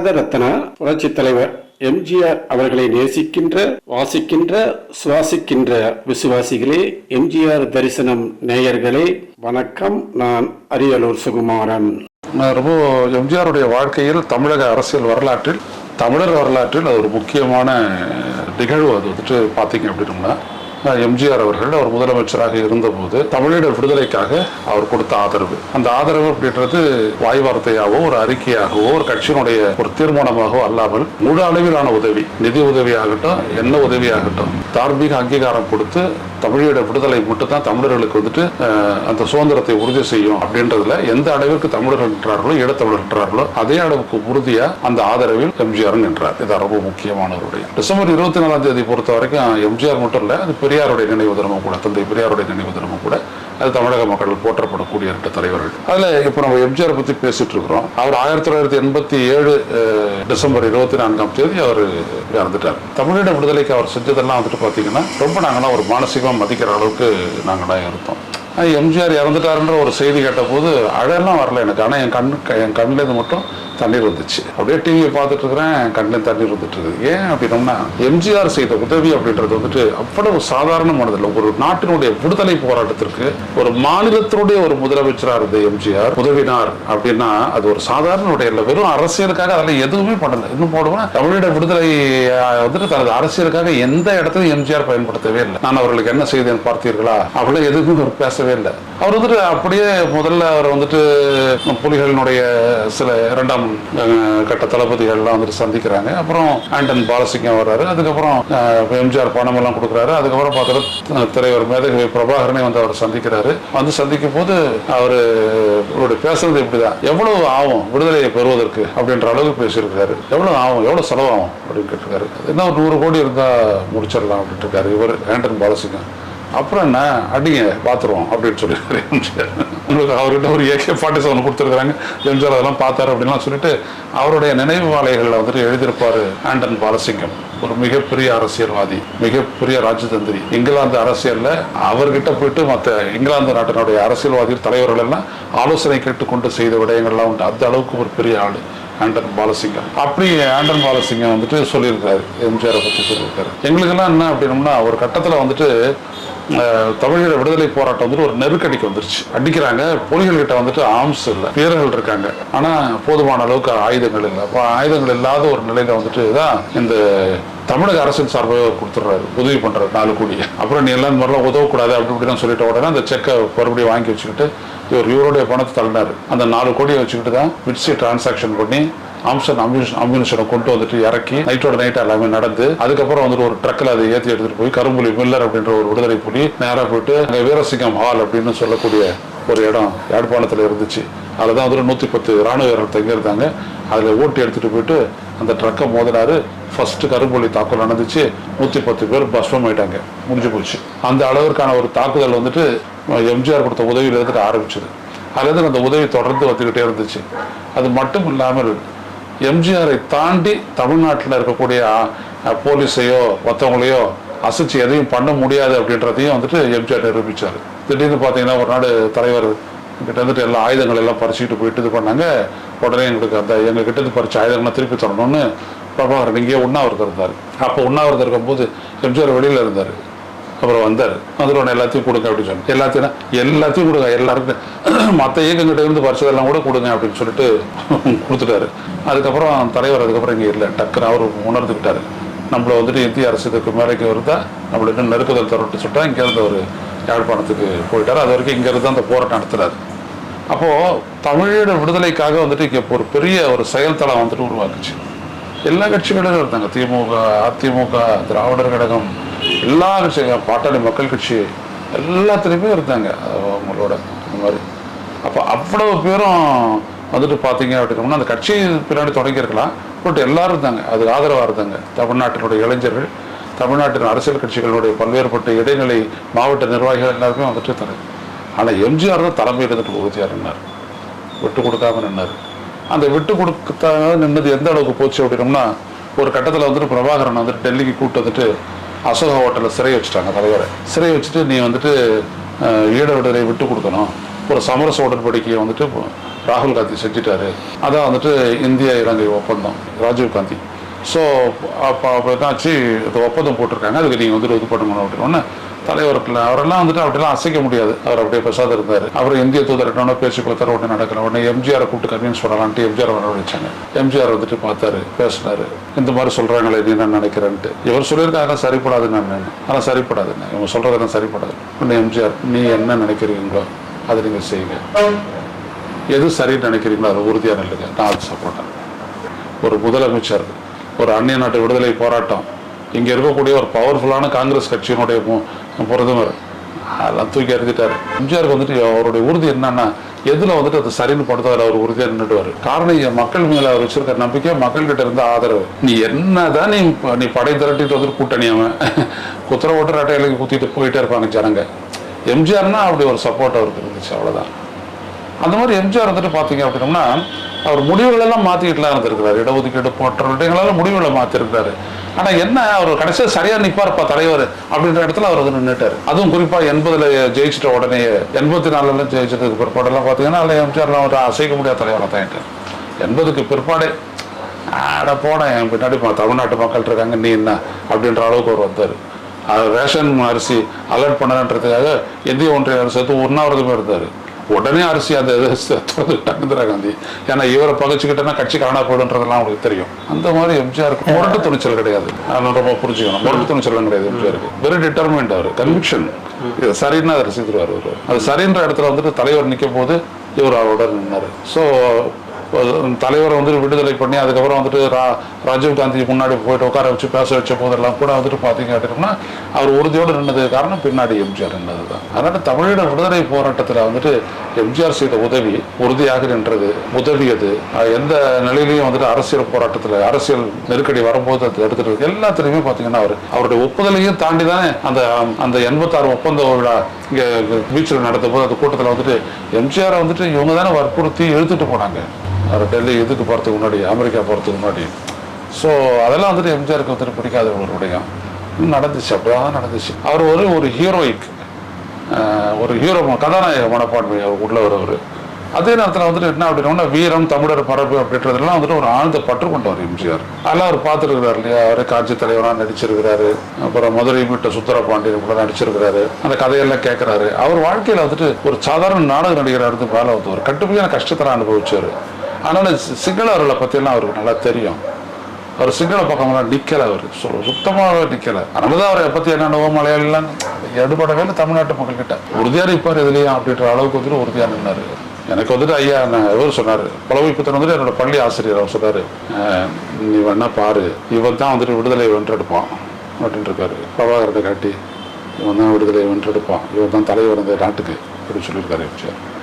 பாரத ரத்னா புரட்சி தலைவர் எம்ஜிஆர் அவர்களை நேசிக்கின்ற வாசிக்கின்ற சுவாசிக்கின்ற விசுவாசிகளே எம்ஜிஆர் தரிசனம் நேயர்களே வணக்கம். நான் அரியலூர் சுகுமாரன். ரொம்ப எம்ஜிஆருடைய வாழ்க்கையில் தமிழக அரசியல் வரலாற்றில் தமிழர் வரலாற்றில் அது ஒரு முக்கியமான நிகழ்வு. அது வந்துட்டு பார்த்தீங்க அப்படின்னோம்னா எம்ஜிஆர் அவர்கள் அவர் முதலமைச்சராக இருந்தபோது தமிழீழ விடுதலைக்காக அவர் கொடுத்த ஆதரவு. அந்த ஆதரவு அப்படின்றது வாய் வார்த்தையாகவோ ஒரு அறிக்கையாகவோ ஒரு கட்சியினுடைய ஒரு தீர்மானமாகவோ அல்லாமல் முழு அளவிலான உதவி நிதி உதவியாகட்டும் என்ன உதவியாகட்டும் தார்மீக அங்கீகாரம் கொடுத்து தமிழீழ விடுதலை மட்டும்தான் தமிழர்களுக்கு வந்துட்டு அந்த சுதந்திரத்தை உறுதி செய்யும் அப்படின்றதுல எந்த அளவிற்கு தமிழர்கள் நின்றார்களோ ஈழத்தமிழர் நின்றார்களோ அதே அளவுக்கு உறுதியா அந்த ஆதரவில் எம்ஜிஆர் நின்றார். இது ரொம்ப முக்கியமானவருடைய டிசம்பர் இருபத்தி நாலாம் தேதி பொறுத்த வரைக்கும் எம்ஜிஆர் மட்டும் இல்லை அது பெரியாருடைய நினைவு தினமும் கூட தந்தை பெரியாருடைய நினைவு தினமும் கூட அது தமிழக மக்கள் போற்றப்படக்கூடிய இரண்டு தலைவர்கள். அதில் இப்போ நம்ம எம்ஜிஆர் பற்றி பேசிட்டு இருக்கிறோம். அவர் ஆயிரத்தி தொள்ளாயிரத்தி எண்பத்தி ஏழு டிசம்பர் இருபத்தி நான்காம் தேதி அவர் இறந்துட்டார். தமிழீழ விடுதலைக்கு அவர் செஞ்சதெல்லாம் வந்துட்டு பார்த்தீங்கன்னா ரொம்ப நாங்களாம் ஒரு மானசீகமாக மதிக்கிற அளவுக்கு நாங்களாம் இருந்தோம். எம்ஜிஆர் இறந்துட்டாருன்ற ஒரு செய்தி கேட்டபோது அழெல்லாம் வரல எனக்கு. ஆனால் என் கண் என் கண்ணில் இருந்து மட்டும் தண்ணீர் வந்துச்சு. அப்படியே டிவியை பார்த்துட்டு இருக்கிறேன் என் கண்ணில் தண்ணீர் வந்துட்டு இருக்குது ஏன் அப்படின்னோம்னா எம்ஜிஆர் செய்த உதவி அப்படின்றது வந்துட்டு அவ்வளவு சாதாரணமானதில்லை. ஒரு நாட்டினுடைய விடுதலை போராட்டத்திற்கு ஒரு மாநிலத்தினுடைய ஒரு முதலமைச்சராக இருந்த எம்ஜிஆர். உதவினார் அப்படின்னா அது ஒரு சாதாரண உடைய இல்லை. வெறும் அரசியலுக்காக அதெல்லாம் எதுவுமே பண்ணல. இன்னும் போடுவேன். தமிழீழ விடுதலை வந்துட்டு தனது அரசியலுக்காக எந்த இடத்துலையும் எம்ஜிஆர் பயன்படுத்தவே இல்லை. நான் அவர்களுக்கு என்ன செய்தேன் பார்த்தீர்களா? அப்படிலாம் எதுவுமே பேச பேசவே இல்லை. அவர் வந்துட்டு அப்படியே முதல்ல அவர் வந்துட்டு புலிகளினுடைய சில இரண்டாம் கட்ட தளபதிகள்லாம் வந்துட்டு சந்திக்கிறாங்க. அப்புறம் ஆண்டன் பாலசிங்கம் வர்றாரு. அதுக்கப்புறம் எம்ஜிஆர் பணம் எல்லாம் கொடுக்குறாரு. அதுக்கப்புறம் பார்த்தா திரைவர் மேதகவி பிரபாகரனை வந்து அவர் சந்திக்கிறாரு. வந்து சந்திக்கும் போது அவர் அவருடைய பேசுறது இப்படிதான். எவ்வளவு ஆகும் விடுதலையை பெறுவதற்கு அப்படின்ற அளவுக்கு பேசியிருக்காரு. எவ்வளவு ஆகும் எவ்வளவு செலவாகும் அப்படின்னு கேட்டிருக்காரு. என்ன ஒரு நூறு கோடி இருந்தா முடிச்சிடலாம் அப்படின்ட்டு இருக்காரு இவர் ஆண்டன் பாலசிங்கம். அப்புறம் என்ன? அடிங்க பாத்துருவோம் அப்படின்னு சொல்லியிருக்காரு எம்ஜிஆர். உங்களுக்கு அவர்கிட்ட ஒரு ஏகே ஃபார்ட்டி செவன் கொடுத்துருக்காங்க எம்ஜிஆர் அதெல்லாம் பார்த்தாரு அப்படின்லாம் சொல்லிட்டு அவருடைய நினைவு வாழைகளில் வந்துட்டு எழுதியிருப்பார் ஆண்டன் பாலசிங்கம். ஒரு மிகப்பெரிய அரசியல்வாதி மிகப்பெரிய ராஜதந்திரி. இங்கிலாந்து அரசியலில் அவர்கிட்ட போயிட்டு மற்ற இங்கிலாந்து நாட்டினுடைய அரசியல்வாதி தலைவர்கள் எல்லாம் ஆலோசனை கேட்டுக்கொண்டு செய்த விடயங்கள்லாம் உண்டு. அந்த அளவுக்கு ஒரு பெரிய ஆள் ஆண்டன் பாலசிங்கம். அப்படி ஆண்டன் பாலசிங்கம் வந்துட்டு சொல்லியிருக்காரு எம்ஜிஆரை பற்றி சொல்லியிருக்காரு. எங்களுக்கெல்லாம் என்ன அப்படின்னோம்னா ஒரு கட்டத்தில் வந்துட்டு தமிழீழ விடுதலை போராட்டம் வந்துட்டு ஒரு நெருக்கடிக்கு வந்துருச்சு. அடிக்கிறாங்க புலிகள் கிட்ட வந்துட்டு ஆர்ம்ஸ் இல்லை வீரர்கள் இருக்காங்க. ஆனா போதுமான அளவுக்கு ஆயுதங்கள் இல்லை. அப்போ ஆயுதங்கள் இல்லாத ஒரு நிலையில வந்துட்டு தான் இந்த தமிழக அரசின் சார்பாக கொடுத்துட்றாரு. உதவி பண்றாரு நாலு கோடி. அப்புறம் நீ எல்லாம் மாதிரிலாம் உதவக்கூடாது அப்படி இப்படின்னு சொல்லிட்ட உடனே அந்த செக்கை மறுபடியும் வாங்கி வச்சுக்கிட்டு இவர் இவருடைய பணத்தை தள்ளினார். அந்த நாலு கோடியை வச்சுக்கிட்டு தான் விட்ஸி டிரான்சாக்ஷன் பண்ணி ஆம்சன் அம்யூனிஷன் அம்யூனிஷனை கொண்டு வந்துட்டு இறக்கி நைட்டோட நைட் எல்லாமே நடந்து அதுக்கப்புறம் வந்துட்டு ஒரு ட்ரக்கில் அதை ஏற்றி எடுத்துட்டு போய் கரும்புலி மில்லர் அப்படின்ற ஒரு விடுதலை புலி நேராக போயிட்டு அங்கே வீரசிங்கம் ஹால் அப்படின்னு சொல்லக்கூடிய ஒரு இடம் யாழ்ப்பாணத்தில் இருந்துச்சு. அதில் தான் வந்துட்டு நூற்றி பத்து ராணுவ வீரர்கள் தங்கியிருந்தாங்க. அதில் ஓட்டி எடுத்துகிட்டு போயிட்டு அந்த ட்ரக்கை மோதினாரு. ஃபர்ஸ்ட் கரும்புலி தாக்குதல் நடந்துச்சு. நூற்றி பத்து பேர் பஸ்வம் ஆயிட்டாங்க. முடிஞ்சு போச்சு. அந்த அளவிற்கான ஒரு தாக்குதல் வந்துட்டு எம்ஜிஆர் கொடுத்த உதவியில் இருந்துட்டு ஆரம்பிச்சது அதுலேருந்து அந்த உதவி தொடர்ந்து வந்துக்கிட்டே இருந்துச்சு. அது மட்டும் இல்லாமல் எம்ஜிஆரை தாண்டி தமிழ்நாட்டில் இருக்கக்கூடிய போலீஸையோ மற்றவங்களையோ அசைச்சு எதையும் பண்ண முடியாது அப்படின்றதையும் வந்துட்டு எம்ஜிஆர் நிரூபித்தார் திடீர்னு பார்த்தீங்கன்னா ஒரு நாடு தலைவர் கிட்ட வந்துட்டு எல்லா ஆயுதங்கள் எல்லாம் பறிச்சுக்கிட்டு போயிட்டு இது பண்ணாங்க. உடனே எங்களுக்கு அந்த எங்கள் கிட்டேருந்து பறிச்ச ஆயுதங்களை திருப்பி தரணும்னு பிரபாகரன் இங்கேயே உண்ணாவிரதம் இருந்தார். அப்போ உண்ணாவிரதம் இருக்கும்போது எம்ஜிஆர் வெளியில் இருந்தார். அப்புறம் வந்தார். வந்துடுவோம் எல்லாத்தையும் கொடுங்க அப்படின்னு சொல்லிட்டு எல்லாத்தையும் எல்லாத்தையும் கொடுங்க. எல்லாருக்கும் மற்ற இயக்கங்கிட்ட இருந்து பறிச்சதெல்லாம் கூட கொடுங்க அப்படின்னு சொல்லிட்டு கொடுத்துட்டாரு. அதுக்கப்புறம் தலைவர் அதுக்கப்புறம் இங்கே இல்லை. டக்குன்னு அவர் உணர்ந்துக்கிட்டாரு நம்மளை வந்துட்டு இந்திய அரசு இதுக்கு மேலைக்கு வருதா? நம்மள இன்னும் நெருக்குதல் தரட்டு சொல்லிட்டா இங்கேருந்து ஒரு யாழ்ப்பாணத்துக்கு போயிட்டார். அது வரைக்கும் இங்கேருந்து அந்த போராட்டம் நடத்துறாரு. அப்போது தமிழீழ விடுதலைக்காக வந்துட்டு இங்கே ஒரு பெரிய ஒரு செயல்தளம் வந்துட்டு உருவாக்குச்சு. எல்லா கட்சிகளும் இருந்தாங்க திமுக அதிமுக திராவிடர் கழகம் எல்லா கட்சியும் பாட்டாளி மக்கள் கட்சி எல்லாத்துலேயுமே இருந்தாங்க. அவங்களோட இந்த மாதிரி. அப்போ அவ்வளவு பேரும் வந்துட்டு பார்த்தீங்க அப்படின்னா அந்த கட்சி பின்னாடி தொடங்கியிருக்கலாம் பட் எல்லாரும் இருந்தாங்க. அதுக்கு ஆதரவாக இருந்தாங்க. தமிழ்நாட்டினுடைய இளைஞர்கள் தமிழ்நாட்டின் அரசியல் கட்சிகளுடைய பல்வேறுபட்ட இடைநிலை மாவட்ட நிர்வாகிகள் எல்லாருமே வந்துட்டு தராங்க ஆனால் எம்ஜிஆர் தான் தலைமை இருந்துட்டு உறுதியாக நின்னார். விட்டு கொடுக்காம நின்னார். அந்த விட்டு கொடுக்க நின்னது எந்த அளவுக்கு போச்சு அப்படின்னோம்னா ஒரு கட்டத்தில் வந்துட்டு பிரபாகரன் வந்துட்டு டெல்லிக்கு கூப்பிட்டு வந்துட்டு அசோகா ஹோட்டலில் சிறை வச்சுட்டாங்க தலைவரை. சிறை வச்சுட்டு நீ வந்துட்டு ஈட விடுதலை விட்டு கொடுக்கணும். ஒரு சமரச உடன்படிக்கையை வந்துட்டு ராகுல் காந்தி செஞ்சிட்டாரு. அதான் வந்துட்டு இந்திய இலங்கை ஒப்பந்தம் ராஜீவ் காந்தி. ஸோ அப்போ அப்போ என்னாச்சு? இந்த ஒப்பந்தம் போட்டிருக்காங்க. அதுக்கு நீங்கள் வந்துட்டு இது பண்ணணும் அப்படின்னு. தலைவர்கள் அவரெல்லாம் வந்துட்டு அப்படிலாம் அசைக்க முடியாது. அவர் அப்படியே பிரசாதம் இருந்தார். அவர் இந்திய தூதர்கிட்ட பேசி தர உடனே நடக்கல. உடனே எம்ஜிஆரை கூப்பிட்டு கன்வின்ஸ் பண்ணலான்ட்டு எம்ஜிஆர் வரவழைச்சாங்க எம்ஜிஆர் வந்துட்டு பார்த்தாரு பேசினாரு. இந்த மாதிரி சொல்றாங்களே நீ என்ன நினைக்கிறேன்ட்டு. இவர் சொல்லியிருக்காங்க அதெல்லாம் சரிப்படாதுன்னு நான் ஆனால் சரிப்படாதுன்னு இவங்க சொல்றதெல்லாம் சரிப்படாது. உடனே எம்ஜிஆர் நீ என்ன நினைக்கிறீங்களோ அதை நீங்கள் செய்யுங்க. எது சரின்னு நினைக்கிறீங்களோ அதை உறுதியாக நில்லுங்க. நான் அது சப்போர்ட்டேன் ஒரு முதலமைச்சர் ஒரு அந்நிய நாட்டு விடுதலை போராட்டம் இங்கே இருக்கக்கூடிய ஒரு பவர்ஃபுல்லான காங்கிரஸ் கட்சியினுடைய பிரதமர். அதெல்லாம் தூக்கி எறிஞ்சிட்டாரு. எம்ஜிஆருக்கு வந்துட்டு அவருடைய உறுதி என்னன்னா எதில் வந்துட்டு அது சரின்னு படுத்தோ அவர் உறுதியாக நின்றுடுவார் காரணம் மக்கள் மேல அவர் வச்சிருக்க நம்பிக்கை மக்கள்கிட்ட இருந்த ஆதரவு. நீ என்னதான் நீ நீ படை திரட்டிட்டு வந்துட்டு கூட்டணி அவன். குத்துற ஓட்டுற அட்டையில குத்திட்டு போயிட்டே இருப்பாங்க ஜனங்க. எம்ஜிஆர்னா அப்படி ஒரு சப்போர்ட் அவருக்கு இருந்துச்சு அவ்வளோதான் அந்த மாதிரி எம்ஜிஆர் வந்துட்டு பார்த்தீங்க அப்படின்னோம்னா அவர் முடிவுகளெல்லாம் மாற்றிக்கிட்டுலாம் இருந்திருக்கிறார். இடஒதுக்கீடு போன்ற விடயங்களெல்லாம் முடிவுகளை மாற்றிருக்கிறாரு ஆனால் என்ன அவர் கடைசியாக சரியாக நிற்பார்ப்பா தலைவர் அப்படின்ற இடத்துல அவர் வந்து நின்றுட்டார் அதுவும் குறிப்பாக எண்பதில் ஜெயிச்சிட்ட உடனே எண்பத்தி நாலுலாம் ஜெயிச்சதுக்கு பிற்பாடெல்லாம் பார்த்தீங்கன்னா அதில் எம்ஜிஆர்லாம் ஒரு அசைக்க முடியாத தலைவராக தான் எண்பதுக்கு பிற்பாடே ஆட போனேன் என் பின்னாடி தமிழ்நாட்டு மக்கள் இருக்காங்க நீ என்ன? அப்படின்ற அளவுக்கு அவர் வந்தார். ரேஷன் அரிசி அலர்ட் பண்ணணுன்றதுக்காக இந்திய ஒன்றிய அரசு ஒன்றாவது இருந்தார். உடனே அரிசி அந்த திறந்துட்டாங்க இந்திரா காந்தி. ஏன்னா இவரை பகைச்சுக்கிட்டேன்னா கட்சி காணா போயிடுன்றதெல்லாம் அவங்களுக்கு தெரியும். அந்த மாதிரி எம்ஜிஆருக்கு முரட்டு துணிச்சல் கிடையாது. அதை ரொம்ப புரிஞ்சுக்கணும். முரட்டு துணிச்சல் கிடையாது எம்ஜிஆருக்கு வெரி டிட்டர்மெண்ட் அவர். கன்விக்ஷன் இது சரின்னு அதை ரசித்துருவார் அவர். அது சரின்ற இடத்துல வந்துட்டு தலைவர் நிற்கும் போது இவர் அவரோட நின்னாரு. ஸோ தலைவரை வந்துட்டு விடுதலை பண்ணி அதுக்கப்புறம் வந்துட்டு ரா ராஜீவ் காந்தி முன்னாடி போயிட்டு உட்கார வச்சு பேச வச்ச போதெல்லாம் கூட வந்துட்டு பார்த்தீங்க அப்படின்னா அவர் உறுதியோடு நின்னது காரணம் பின்னாடி எம்ஜிஆர் நின்னது தான் அதனால தமிழீழ விடுதலை போராட்டத்தில் வந்துட்டு எம்ஜிஆர் செய்த உதவி உறுதியாக நின்றது உதவியது. எந்த நிலையிலையும் வந்துட்டு அரசியல் போராட்டத்தில் அரசியல் நெருக்கடி வரும்போது அது எடுத்துட்டு எல்லாத்துலேயுமே பார்த்தீங்கன்னா அவர் அவருடைய ஒப்புதலையும் தாண்டி தானே அந்த அந்த எண்பத்தாறு ஒப்பந்த விழா இங்கே பீச்சில் நடந்த போது அந்த கூட்டத்தில் வந்துட்டு எம்ஜிஆரை வந்துட்டு இவங்க தானே வற்புறுத்தி இழுத்துட்டு போனாங்க. டெல்லி இதுக்கு போகிறதுக்கு முன்னாடி அமெரிக்கா போகிறதுக்கு முன்னாடி. ஸோ அதெல்லாம் வந்துட்டு எம்ஜிஆருக்கு வந்துட்டு பிடிக்காத ஒரு விடயம் நடந்துச்சு அப்படிதான் நடந்துச்சு. அவர் ஒரு ஒரு ஹீரோயிக் ஒரு ஹீரோ கதாநாயக மனப்பான்மை அவர் உள்ள ஒரு அதே நேரத்தில் வந்துட்டு என்ன அப்படின்னா வீரம் தமிழர் பரப்பு அப்படின்றதெல்லாம் வந்துட்டு ஒரு ஆழ்ந்த பற்று கொண்டவர் எம்ஜிஆர். அதெல்லாம் அவர் பார்த்துருக்கிறார் இல்லையா? அவர் காட்சி தலைவராக நடிச்சிருக்கிறாரு. அப்புறம் மதுரை மீட்ட சுந்தரபாண்டியன் கூட நடிச்சிருக்கிறாரு. அந்த கதையெல்லாம் கேட்குறாரு அவர் வாழ்க்கையில் வந்துட்டு ஒரு சாதாரண நாடக நடிகராக இருந்து மேலே வந்து ஒரு கட்டுமையான கஷ்டத்தை அனுபவிச்சார் அதனால சி- சிங்களவர்களை பற்றிலாம் அவருக்கு நல்லா தெரியும். அவர் சிங்கள பக்கம்லாம் நிக்கல அவர். சொல் சுத்தமாக நிக்கல. அதனாலதான் அவரை பத்தி என்னென்னவோ மலையாளிலாம் எடுபடவே இல்லை தமிழ்நாட்டு மக்கள் கிட்ட இருப்பார் நிற்பார் அப்படின்ற அளவுக்கு வந்துட்டு உறுதியாக நின்னாரு. எனக்கு வந்துட்டு ஐயா நான் இவர் சொன்னார். புலவைப்புத்தன் வந்துட்டு என்னோட பள்ளி ஆசிரியர் அவர் சொன்னார். நீ வேணா பாரு. இவன் தான் வந்துட்டு விடுதலை வென்றெடுப்பான். அப்படின்னு இருக்காரு பிரபாகரத்தை காட்டி இவன் தான் விடுதலை வென்றெடுப்பான். இவன் தான் தலைவர் இந்த நாட்டுக்கு. அப்படின்னு சொல்லியிருக்காரு எம்ஜிஆர்.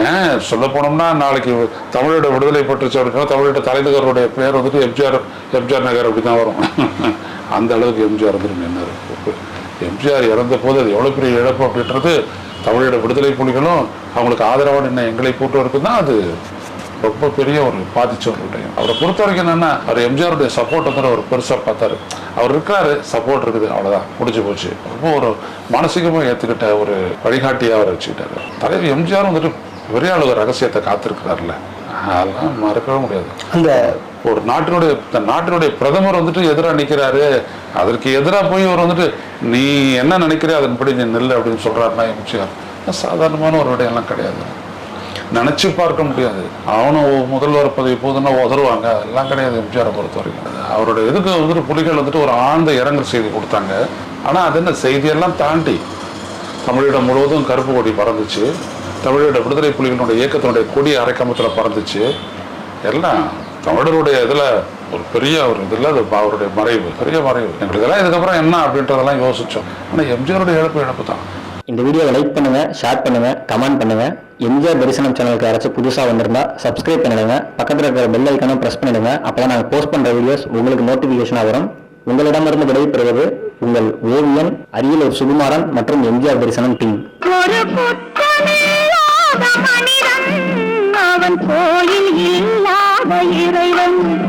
ஏன்? சொல்ல போனோம்னா நாளைக்கு தமிழோட விடுதலை பற்றுச்சு தமிழோட தலைநகருடைய பேர் வந்துட்டு எம்ஜிஆர் எம்ஜிஆர் நகர் அப்படி தான் வரும். அந்த அளவுக்கு எம்ஜிஆர் வந்துட்டு நின்னாரு. எம்ஜிஆர் இறந்த போது அது எவ்வளோ பெரிய இழப்பு அப்படின்றது தமிழோட விடுதலை புலிகளும் அவங்களுக்கு ஆதரவாக என்ன எங்களை கூட்டுவருக்கு தான் அது ரொம்ப பெரிய ஒரு பாதிச்ச ஒரு விடயம் அவரை பொறுத்த வரைக்கும் என்னன்னா அவர் எம்ஜிஆருடைய சப்போர்ட் வந்து அவர் பெருசாக பார்த்தாரு. அவர் இருக்காரு சப்போர்ட் இருக்குது அவ்வளோதான் முடிஞ்சு போச்சு. ரொம்ப ஒரு மானசீகமா ஏற்றுக்கிட்ட ஒரு வழிகாட்டியாக அவர் வச்சுக்கிட்டாரு. தலைவர் எம்ஜிஆர் வந்துட்டு பெரிய அளவு ரகசியத்தை காத்திருக்கிறாருல்ல அதெல்லாம் மறக்கவே முடியாது. அந்த ஒரு நாட்டினுடைய இந்த நாட்டினுடைய பிரதமர் வந்துட்டு எதிராக நிற்கிறாரு அதற்கு எதிராக போய் அவர் வந்துட்டு நீ என்ன நினைக்கிற? அதன்படி நீ நெல் அப்படின்னு சொல்றாருன்னா எம்ஜிஆர் சாதாரணமான ஒரு விடயம்லாம் கிடையாது. நினைச்சு பார்க்க முடியாது. அவனும் முதல்வர் பதவி போதுன்னா உதருவாங்க அதெல்லாம் கிடையாது எம்ஜிஆரை பொறுத்த வரைக்கும் அவருடைய இதுக்கு வந்துட்டு புலிகள் வந்துட்டு ஒரு ஆழ்ந்த இரங்கல் செய்தி கொடுத்தாங்க. ஆனா அது என்ன செய்தியெல்லாம் தாண்டி தமிழீழம் முழுவதும் கருப்பு கொடி பறந்துச்சு. தமிழீழ விடுதலை புலிகளுடைய இயக்கத்தினுடைய கொடி அரைக்கமத்தில் பறந்துச்சு. எல்லாம் தமிழருடைய இதில் ஒரு பெரிய ஒரு இதில் அது அவருடைய மறைவு பெரிய மறைவு. எங்களுக்கு இதெல்லாம் இதுக்கப்புறம் என்ன அப்படின்றதெல்லாம் யோசிச்சோம். ஆனால் எம்ஜிஆருடைய இழப்பு இழப்பு தான் இந்த வீடியோவை லைக் பண்ணுங்க ஷேர் பண்ணுங்க கமெண்ட் பண்ணுங்க. எம்ஜிஆர் தரிசனம் சேனலுக்கு யாராச்சும் புதுசா வந்திருந்தா சப்ஸ்கிரைப் பண்ணிடுங்க. பக்கத்துல இருக்கிற பெல் ஐக்கானும் பிரஸ் பண்ணிடுங்க. அப்பதான் நாங்க போஸ்ட் பண்ற வீடியோஸ் உங்களுக்கு நோட்டிபிகேஷனா வரும். உங்களிடமிருந்து விடைபெறுவது உங்கள் ஓவியன் அரியலூர் சுகுமாரன் மற்றும் எம்ஜிஆர் தரிசனம் டீம் அவன் கோயில் இல்லாத இறைவன்.